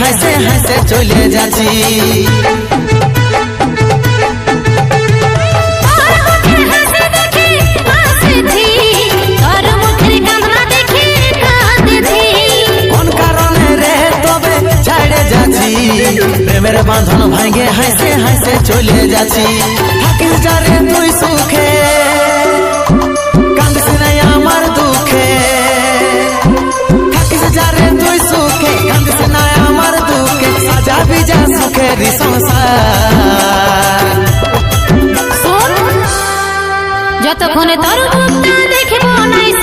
হাসে হাসে চলে তোর মুখের হাসি রে তবে যাচ্ছি। প্রেমের বাঁধন ভাঙে হাসে হাসে চলে যাচ্ছি। থাকিস যারে তুই সুখে যতক্ষণে তোর দেখব নাই